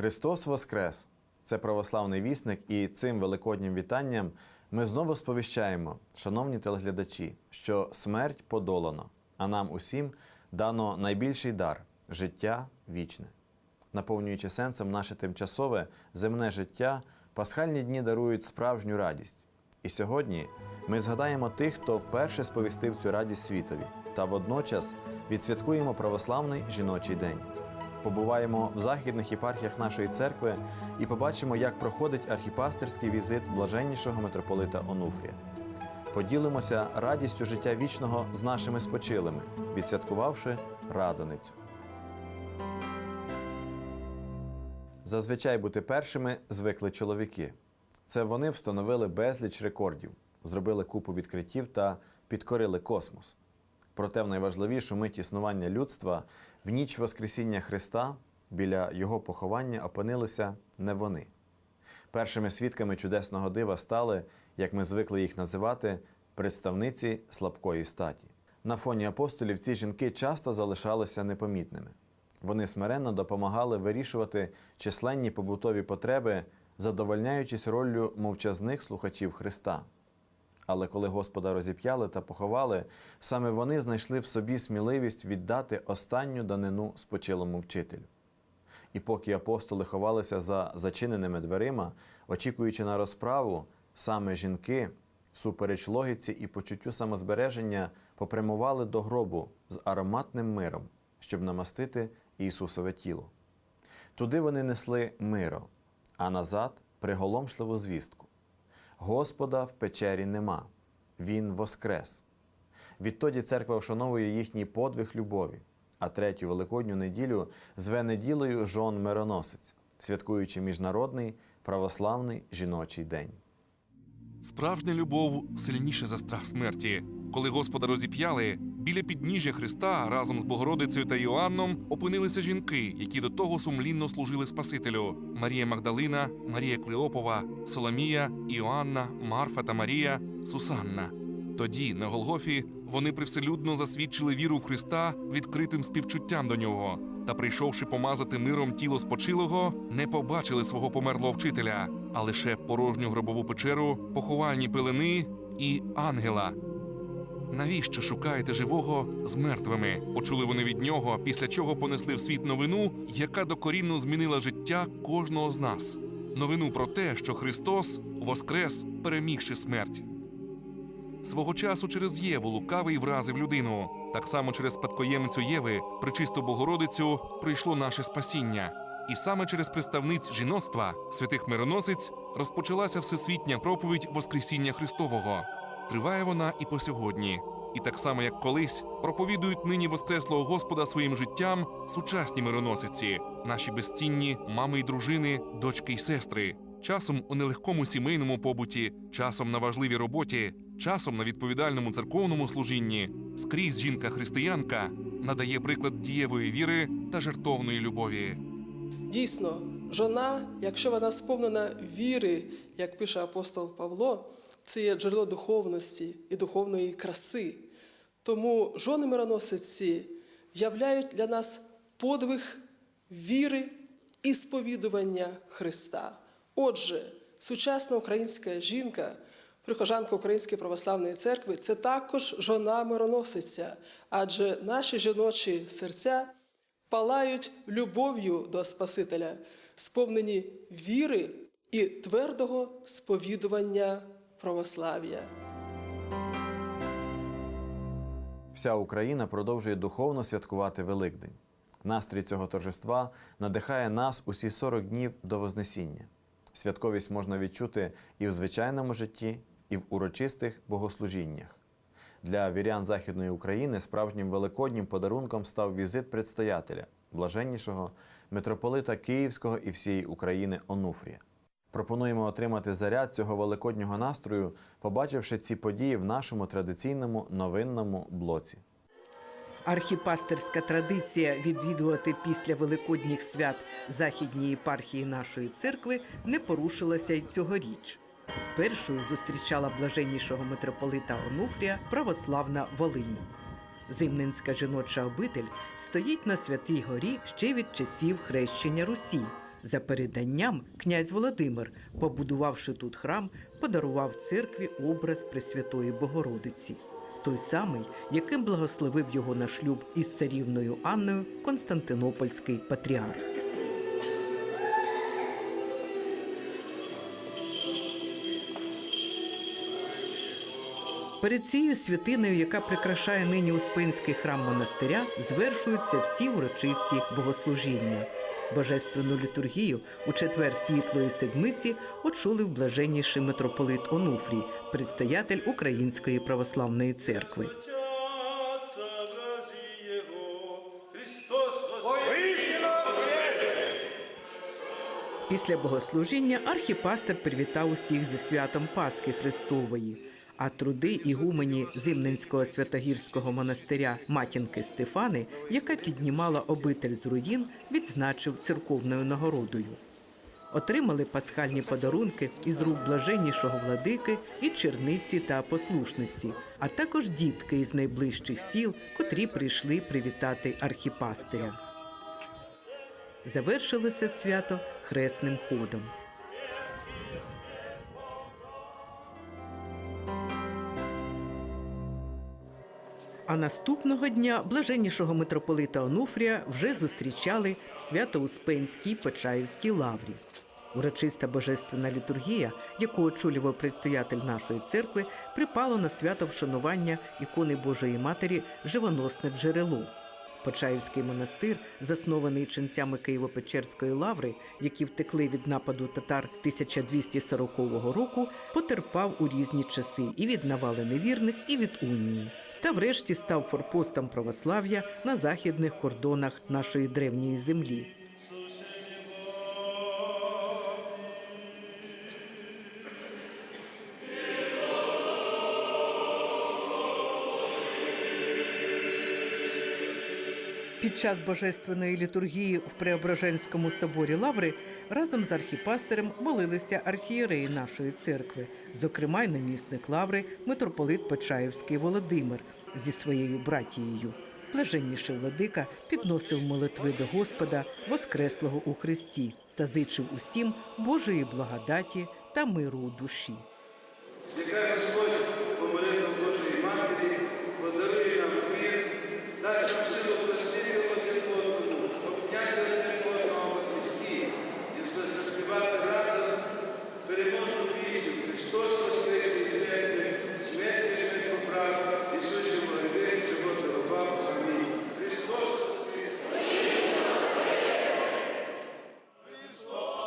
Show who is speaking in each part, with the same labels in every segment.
Speaker 1: Христос Воскрес! Це православний вісник, і цим великоднім вітанням ми знову сповіщаємо, шановні телеглядачі, що смерть подолано, а нам усім дано найбільший дар життя вічне. Наповнюючи сенсом наше тимчасове земне життя, пасхальні дні дарують справжню радість. І сьогодні ми згадаємо тих, хто вперше сповістив цю радість світові, та водночас відсвяткуємо православний жіночий день. Побуваємо в західних єпархіях нашої церкви і побачимо, як проходить архіпастерський візит блаженнішого митрополита Онуфрія. Поділимося радістю життя вічного з нашими спочилими, відсвяткувавши радоницю. Зазвичай бути першими звикли чоловіки. Це вони встановили безліч рекордів, зробили купу відкриттів та підкорили космос. Проте в найважливішу мить існування людства в ніч Воскресіння Христа біля його поховання опинилися не вони. Першими свідками чудесного дива стали, як ми звикли їх називати, представниці слабкої статі. На фоні апостолів ці жінки часто залишалися непомітними. Вони смиренно допомагали вирішувати численні побутові потреби, задовольняючись роллю мовчазних слухачів Христа. Але коли Господа розіп'яли та поховали, саме вони знайшли в собі сміливість віддати останню данину спочилому вчителю. І поки апостоли ховалися за зачиненими дверима, очікуючи на розправу, саме жінки, супереч логіці і почуттю самозбереження, попрямували до гробу з ароматним миром, щоб намастити Ісусове тіло. Туди вони несли миро, а назад приголомшливу звістку. Господа в печері нема, Він воскрес. Відтоді церква вшановує їхній подвиг любові, а третю великодню неділю зве неділею жон мироносець, святкуючи міжнародний православний жіночий день.
Speaker 2: Справжня любов сильніша за страх смерті. Коли Господа розіп'яли, біля підніжжя Христа разом з Богородицею та Іоанном опинилися жінки, які до того сумлінно служили Спасителю: Марія Магдалина, Марія Клеопова, Соломія, Іоанна, Марфа та Марія, Сусанна. Тоді, на Голгофі, вони привселюдно засвідчили віру в Христа відкритим співчуттям до нього. Та, прийшовши помазати миром тіло спочилого, не побачили свого померлого вчителя, а лише порожню гробову печеру, поховальні пилини і ангела. Навіщо шукаєте живого з мертвими? Почули вони від нього, після чого понесли в світ новину, яка докорінно змінила життя кожного з нас. Новину про те, що Христос воскрес, перемігши смерть. Свого часу через Єву лукавий вразив людину. Так само через спадкоємицю Єви, причисту Богородицю, прийшло наше спасіння. І саме через представниць жіноцтва, святих мироносиць, розпочалася всесвітня проповідь Воскресіння Христового. Триває вона і по сьогодні. І так само, як колись, проповідують нині Воскреслого Господа своїм життям сучасні мироносиці, наші безцінні мами й дружини, дочки й сестри. Часом у нелегкому сімейному побуті, часом на важливій роботі, часом на відповідальному церковному служінні. Скрізь жінка-християнка надає приклад дієвої віри та жертовної любові.
Speaker 3: Дійсно, жона, якщо вона сповнена віри, як пише апостол Павло, це є джерело духовності і духовної краси. Тому жони мироносиці являють для нас подвиг віри і сповідування Христа. Отже, сучасна українська жінка, прихожанка Української православної церкви, це також жона мироносиця, адже наші жіночі серця палають любов'ю до Спасителя, сповнені віри і твердого сповідування православ'я.
Speaker 1: Вся Україна продовжує духовно святкувати Великдень. Настрій цього торжества надихає нас усі 40 днів до Вознесіння. Святковість можна відчути і в звичайному житті, і в урочистих богослужіннях. Для вірян Західної України справжнім великоднім подарунком став візит предстоятеля, блаженнішого митрополита Київського і всієї України Онуфрія. Пропонуємо отримати заряд цього великоднього настрою, побачивши ці події в нашому традиційному новинному блоці.
Speaker 4: Архіпастерська традиція відвідувати після великодніх свят західні єпархії нашої церкви не порушилася й цьогоріч. Першою зустрічала блаженнішого митрополита Онуфрія православна Волинь. Зимненська жіноча обитель стоїть на святій горі ще від часів хрещення Русі. За переданням, князь Володимир, побудувавши тут храм, подарував церкві образ Пресвятої Богородиці, той самий, яким благословив його на шлюб із царівною Анною Константинопольський патріарх. Перед цією святиною, яка прикрашає нині Успенський храм монастиря, звершуються всі урочисті богослужіння. Божественну літургію у четвер світлої седмиці очолив блаженніший митрополит Онуфрій, предстоятель Української православної церкви. Після богослужіння архіпастер привітав усіх зі святом Пасхи Христової. А труди ігумені Зимненського святогірського монастиря матінки Стефани, яка піднімала обитель з руїн, відзначив церковною нагородою. Отримали пасхальні подарунки із рук блаженнішого владики і черниці та послушниці, а також дітки із найближчих сіл, котрі прийшли привітати архіпастиря. Завершилося свято хресним ходом. А наступного дня блаженнішого митрополита Онуфрія вже зустрічали Свято-Успенській Почаївській лаврі. Урочиста божественна літургія, яку очолював предстоятель нашої церкви, припало на свято вшанування ікони Божої Матері Живоносне джерело. Почаївський монастир, заснований ченцями Києво-Печерської лаври, які втекли від нападу татар 1240 року, потерпав у різні часи і від навали невірних, і від унії. Та врешті став форпостом православ'я на західних кордонах нашої древньої землі. Під час божественної літургії в Преображенському соборі Лаври разом з архіпастерем молилися архієреї нашої церкви, зокрема й намісник Лаври, митрополит Почаївський Володимир зі своєю братією. Блаженніший владика підносив молитви до Господа, Воскреслого у Христі, та зичив усім Божої благодаті та миру у душі.
Speaker 5: Нехай Господь по молитвам Божої Матері подарує нам мир, дасть нам силу простити один одному, обняти один одного в Христі і заспівати разом переможну пісню Христос Воскрес із мертвих, смерть смерть поправ, Ісус йому гриби, живот дарував. Амінь. Христос Воскрес!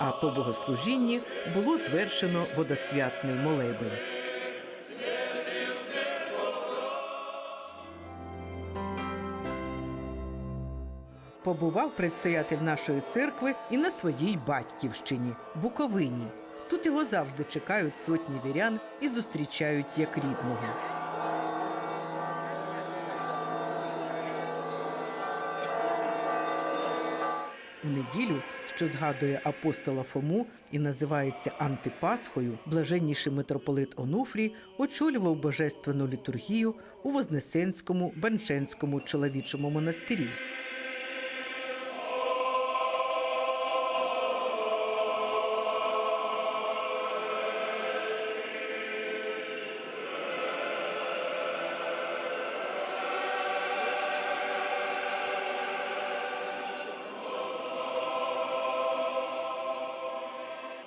Speaker 4: А по богослужінні було звершено водосвятний молебень. Побував предстоятель нашої церкви і на своїй батьківщині Буковині. Тут його завжди чекають сотні вірян і зустрічають як рідного. У неділю, що згадує апостола Фому і називається Антипасхою, блаженніший митрополит Онуфрій очолював божественну літургію у Вознесенському Банченському чоловічому монастирі.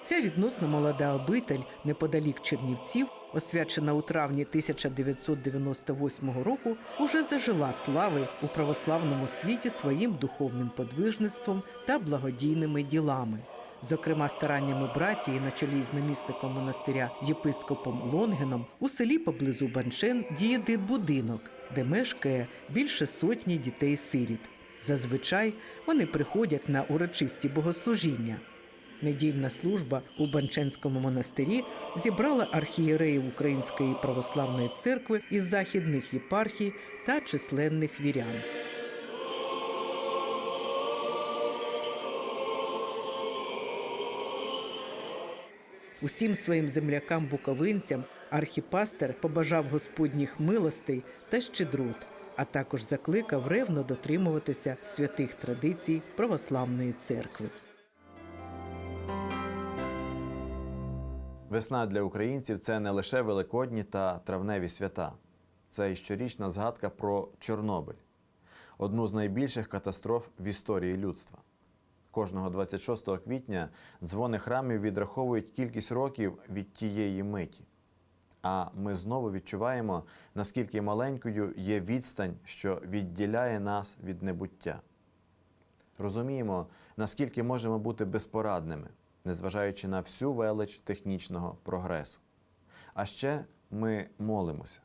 Speaker 4: Ця відносно молода обитель неподалік Чернівців, освячена у травні 1998 року, уже зажила слави у православному світі своїм духовним подвижництвом та благодійними ділами. Зокрема, стараннями братії на чолі з намісником монастиря єпископом Лонгеном у селі поблизу Баншен діє дитбудинок, де мешкає більше сотні дітей-сиріт. Зазвичай вони приходять на урочисті богослужіння. Недільна служба у Банченському монастирі зібрала архієреїв Української православної церкви із західних єпархій та численних вірян. Усім своїм землякам-буковинцям архіпастер побажав господніх милостей та щедрот, а також закликав ревно дотримуватися святих традицій православної церкви.
Speaker 1: Весна для українців це не лише великодні та травневі свята, це і щорічна згадка про Чорнобиль, одну з найбільших катастроф в історії людства. Кожного 26 квітня дзвони храмів відраховують кількість років від тієї миті. А ми знову відчуваємо, наскільки маленькою є відстань, що відділяє нас від небуття. Розуміємо, наскільки можемо бути безпорадними, незважаючи на всю велич технічного прогресу. А ще ми молимося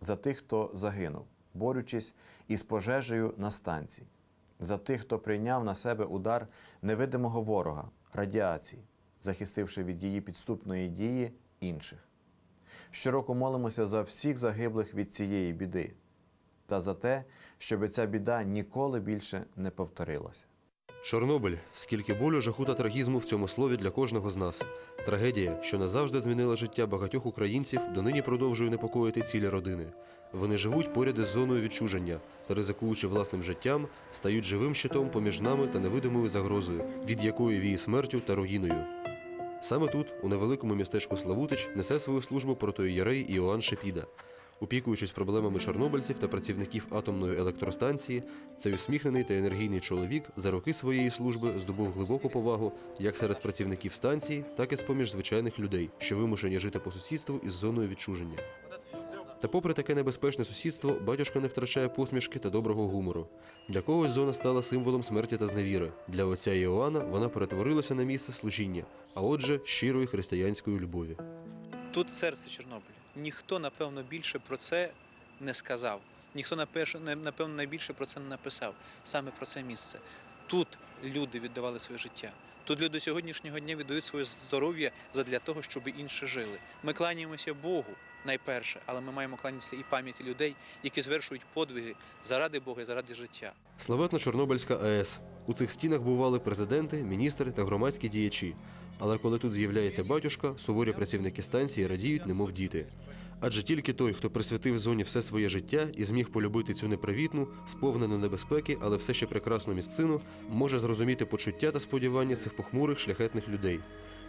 Speaker 1: за тих, хто загинув, борючись із пожежею на станції, за тих, хто прийняв на себе удар невидимого ворога, радіації, захистивши від її підступної дії інших. Щороку молимося за всіх загиблих від цієї біди та за те, щоб ця біда ніколи більше не повторилася.
Speaker 6: Чорнобиль скільки болю, жаху та трагізму в цьому слові для кожного з нас. Трагедія, що назавжди змінила життя багатьох українців, донині продовжує непокоїти цілі родини. Вони живуть поряд із зоною відчуження та, ризикуючи власним життям, стають живим щитом поміж нами та невидимою загрозою, від якої віє смертю та руїною. Саме тут, у невеликому містечку Славутич, несе свою службу протоієрей Іоанн Шепіда. Опікуючись проблемами чорнобильців та працівників атомної електростанції, цей усміхнений та енергійний чоловік за роки своєї служби здобув глибоку повагу як серед працівників станції, так і з поміж звичайних людей, що вимушені жити по сусідству із зоною відчуження. Та попри таке небезпечне сусідство, батюшка не втрачає посмішки та доброго гумору. Для когось зона стала символом смерті та зневіри. Для отця Іоанна вона перетворилася на місце служіння, а отже, щирої християнської любові.
Speaker 7: Тут серце Чорнобиля. Ніхто, напевно, більше про це не сказав. Ніхто, напевно, найбільше про це не написав. Саме про це місце. Тут люди віддавали своє життя. Тут люди сьогоднішнього дня віддають своє здоров'я задля того, щоб інші жили. Ми кланяємося Богу найперше, але ми маємо кланятися і пам'яті людей, які звершують подвиги заради Бога і заради життя.
Speaker 6: Славетна Чорнобильська АЕС. У цих стінах бували президенти, міністри та громадські діячі. Але коли тут з'являється батюшка, суворі працівники станції радіють, немов діти. Адже тільки той, хто присвятив зоні все своє життя і зміг полюбити цю непривітну, сповнену небезпеки, але все ще прекрасну місцину, може зрозуміти почуття та сподівання цих похмурих шляхетних людей.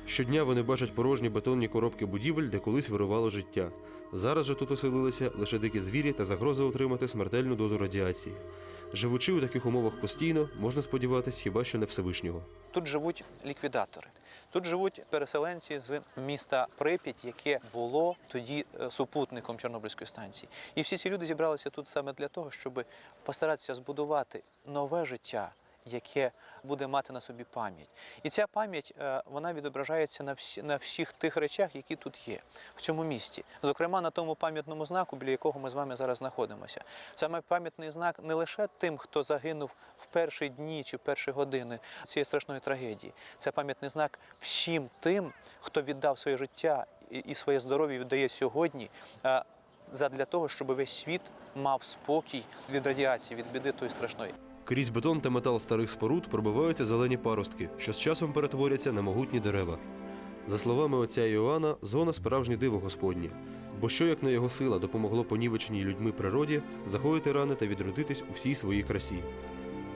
Speaker 6: Щодня вони бачать порожні бетонні коробки будівель, де колись вирувало життя. Зараз же тут оселилися лише дикі звірі та загроза отримати смертельну дозу радіації. Живучи у таких умовах постійно, можна сподіватись хіба що не Всевишнього.
Speaker 7: Тут живуть ліквідатори. Тут живуть переселенці з міста Прип'ять, яке було тоді е, супутником Чорнобильської станції. І всі ці люди зібралися тут саме для того, щоб постаратися збудувати нове життя, яке буде мати на собі пам'ять. І ця пам'ять е, вона відображається на всі на всіх тих речах, які тут є в цьому місті. Зокрема, на тому пам'ятному знаку, біля якого ми з вами зараз знаходимося. Саме пам'ятний знак не лише тим, хто загинув в перші дні чи перші години цієї страшної трагедії. Це пам'ятний знак всім тим, хто віддав своє життя і, своє здоров'я віддає сьогодні. е, Задля того, щоб весь світ мав спокій від радіації, від біди тої страшної.
Speaker 6: Крізь бетон та метал старих споруд пробиваються зелені паростки, що з часом перетворяться на могутні дерева. За словами отця Іоанна, зона справжнє диво Господнє. Бо що як не його сила допомогло понівеченій людьми природі загоїти рани та відродитись у всій своїй красі.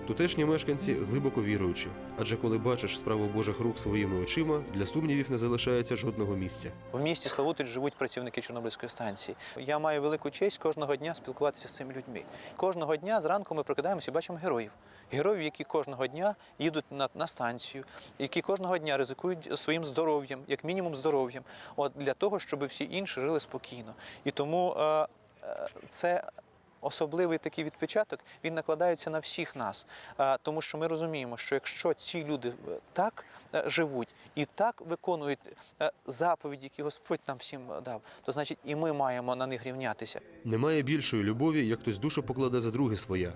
Speaker 6: Тутешні мешканці глибоко віруючі, адже коли бачиш справу Божих рук своїми очима, для сумнівів не залишається жодного місця.
Speaker 7: В місті Славутич живуть працівники Чорнобильської станції. Я маю велику честь кожного дня спілкуватися з цими людьми. Кожного дня зранку ми прокидаємося і бачимо героїв. Героїв, які кожного дня їдуть на, на станцію, які кожного дня ризикують своїм здоров'ям, як мінімум здоров'ям, от для того, щоб всі інші жили спокійно. І тому е, е, це. Особливий такий відпечаток він накладається на всіх нас, тому що ми розуміємо, що якщо ці люди е, так е, живуть і так виконують е, заповіді, які Господь нам всім дав, то значить і ми маємо на них рівнятися.
Speaker 6: Немає більшої любові, як хтось душу покладе за друге своя.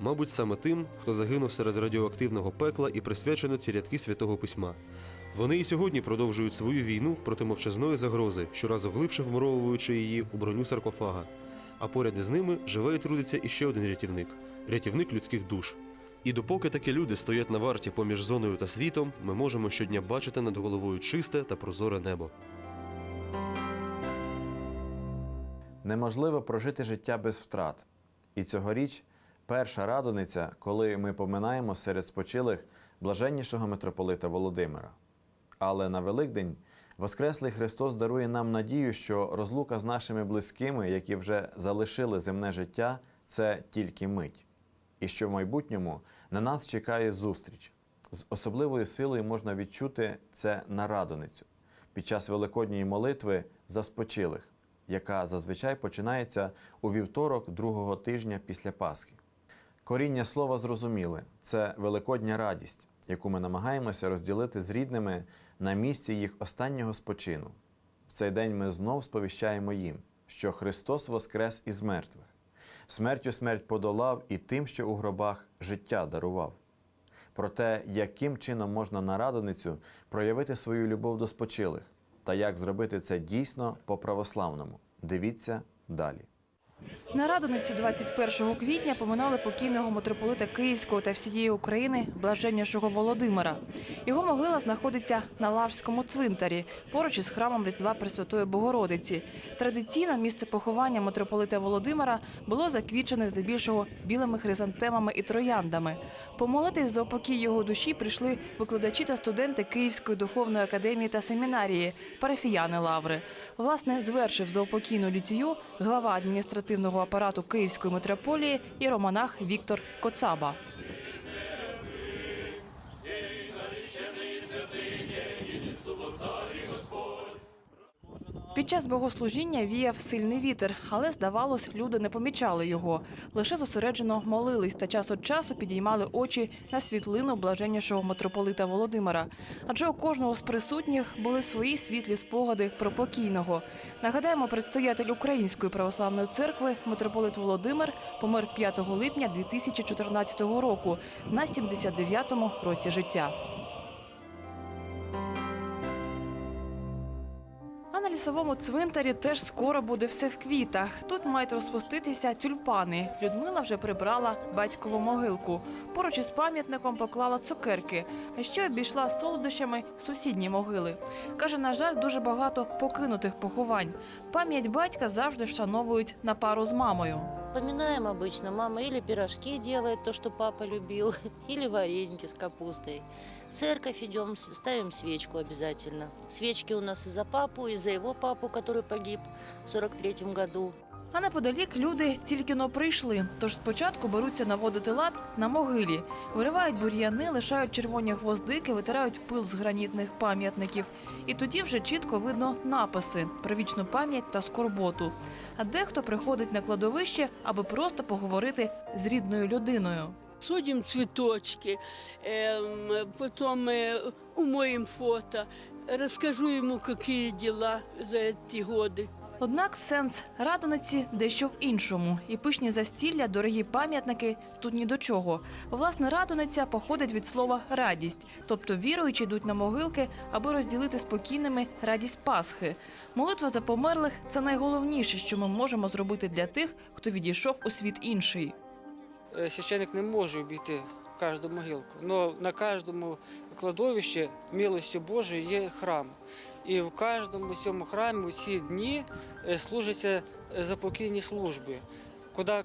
Speaker 6: Мабуть, саме тим, хто загинув серед радіоактивного пекла і присвячено ці рядки святого письма. Вони і сьогодні продовжують свою війну проти мовчазної загрози, щоразу глибше вмуровуючи її у броню саркофага. А поряд із ними живе і трудиться іще один рятівник рятівник людських душ. І допоки такі люди стоять на варті поміж зоною та світом, ми можемо щодня бачити над головою чисте та прозоре небо.
Speaker 1: Неможливо прожити життя без втрат. І цьогоріч перша радониця, коли ми поминаємо серед спочилих блаженнішого митрополита Володимира. Але на Великдень Воскреслий Христос дарує нам надію, що розлука з нашими близькими, які вже залишили земне життя, це тільки мить, і що в майбутньому на нас чекає зустріч. З особливою силою можна відчути це на радоницю під час великодньої молитви за спочилих, яка зазвичай починається у вівторок другого тижня після Пасхи. Коріння слова зрозуміле це великодня радість, яку ми намагаємося розділити з рідними на місці їх останнього спочину. В цей день ми знов сповіщаємо їм, що Христос воскрес із мертвих, смертю смерть подолав і тим, що у гробах життя дарував. Про те, яким чином можна на радоницю проявити свою любов до спочилих та як зробити це дійсно по-православному. Дивіться далі.
Speaker 8: На Радониці 21 квітня поминали покійного митрополита Київського та всієї України блаженнішого Володимира. Його могила знаходиться на Лаврському цвинтарі, поруч із храмом Різдва Пресвятої Богородиці. Традиційно місце поховання митрополита Володимира було заквічене здебільшого білими хризантемами і трояндами. Помолитись за упокій його душі прийшли викладачі та студенти Київської духовної академії та семінарії, парафіяни Лаври. Власне, звершив заупокійну літію глава адміністративного апарату Київської митрополії і романах Віктор Коцаба. Під час богослужіння віяв сильний вітер, але здавалось, люди не помічали його. Лише зосереджено молились та час від часу підіймали очі на світлину блаженнішого митрополита Володимира. Адже у кожного з присутніх були свої світлі спогади про покійного. Нагадаємо, предстоятель Української православної церкви митрополит Володимир помер 5 липня 2014 року на 79-му році життя. Лісовому цвинтарі теж скоро буде все в квітах. Тут мають розпуститися тюльпани. Людмила вже прибрала батькову могилку. Поруч із пам'ятником поклала цукерки, а ще обійшла солодощами сусідні могили. Каже, на жаль, дуже багато покинутих поховань. Пам'ять батька завжди вшановують на пару з мамою.
Speaker 9: Вспоминаем обычно. Мама или пирожки делает, то, что папа любил, или вареники с капустой. В церковь идем, ставим свечку обязательно. Свечки у нас и за папу, и за его папу, который погиб в 43 году.
Speaker 8: А неподалік люди тільки но прийшли. Тож спочатку беруться наводити лад на могилі, виривають бур'яни, лишають червоні гвоздики, витирають пил з гранітних пам'ятників. І тоді вже чітко видно написи про вічну пам'ять та скорботу. А дехто приходить на кладовище, аби просто поговорити з рідною людиною.
Speaker 10: Судим цветочки, эм, потом э, умоем фото, расскажу ему, какие дела за эти годы.
Speaker 8: Однак сенс радониці дещо в іншому. І пишні застілля, дорогі пам'ятники тут ні до чого. Власне, радониця походить від слова радість, тобто віруючі йдуть на могилки, аби розділити спокійними радість Пасхи. Молитва за померлих це найголовніше, що ми можемо зробити для тих, хто відійшов у світ інший.
Speaker 11: Е, священник не може обійти кожну могилку. Но на кожному кладовищі милостю Божої є храм. І в кожному цьому храмі у ці дні е, служаться е, запокійні служби, куди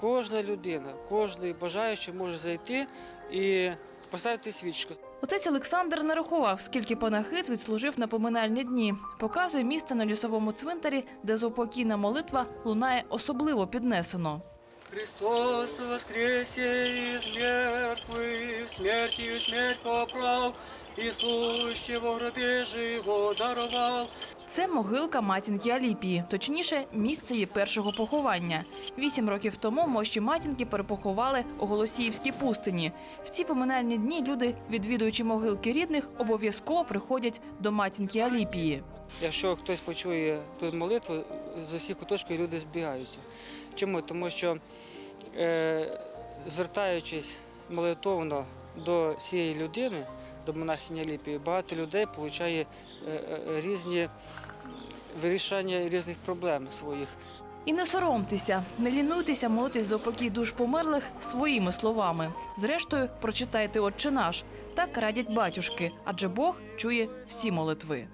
Speaker 11: кожна людина, кожен бажаючий може зайти і поставити свічку.
Speaker 8: Отець Олександр не рахував, скільки панахид відслужив на поминальні дні. Показує місце на лісовому цвинтарі, де заупокійна молитва лунає особливо піднесено.
Speaker 11: Христос воскресе из мертвых, смертью смерть поправ, и сущего в гробе живо даровал.
Speaker 8: Це могилка матінки Аліпії, точніше, місце її першого поховання. Вісім років тому мощі матінки перепоховали у Голосіївській пустині. В ці поминальні дні люди, відвідуючи могилки рідних, обов'язково приходять до матінки Аліпії.
Speaker 11: Якщо хтось почує тут молитву, з усіх куточків люди збігаються. Чому? Тому що, е, звертаючись молитовно до цієї людини, до монахині Ліпії, багато людей отримує різні вирішення різних проблем своїх.
Speaker 8: І не соромтеся, не лінуйтеся молитись за покій душ померлих своїми словами. Зрештою, прочитайте «Отче наш». Так радять батюшки, адже Бог чує всі молитви.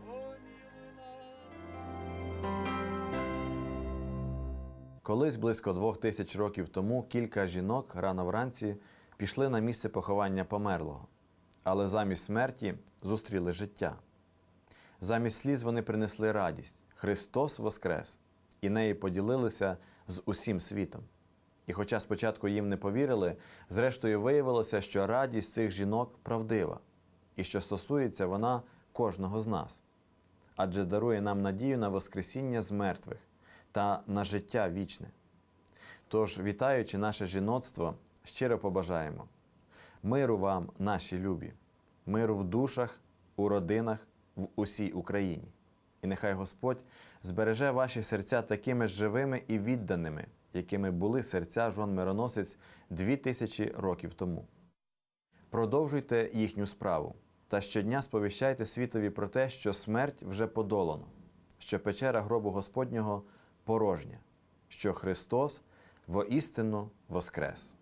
Speaker 1: Колись близько двох тисяч років тому кілька жінок рано вранці пішли на місце поховання померлого, але замість смерті зустріли життя. Замість сліз вони принесли радість Христос Воскрес, і неї поділилися з усім світом. І хоча спочатку їм не повірили, зрештою виявилося, що радість цих жінок правдива, і що стосується вона кожного з нас, адже дарує нам надію на Воскресіння з мертвих та на життя вічне. Тож, вітаючи наше жіноцтво, щиро побажаємо миру вам, наші любі, миру в душах, у родинах, в усій Україні. І нехай Господь збереже ваші серця такими живими і відданими, якими були серця жон мироносець дві тисячі років тому. Продовжуйте їхню справу та щодня сповіщайте світові про те, що смерть вже подолано, що печера гробу Господнього порожня, що Христос воістину воскрес.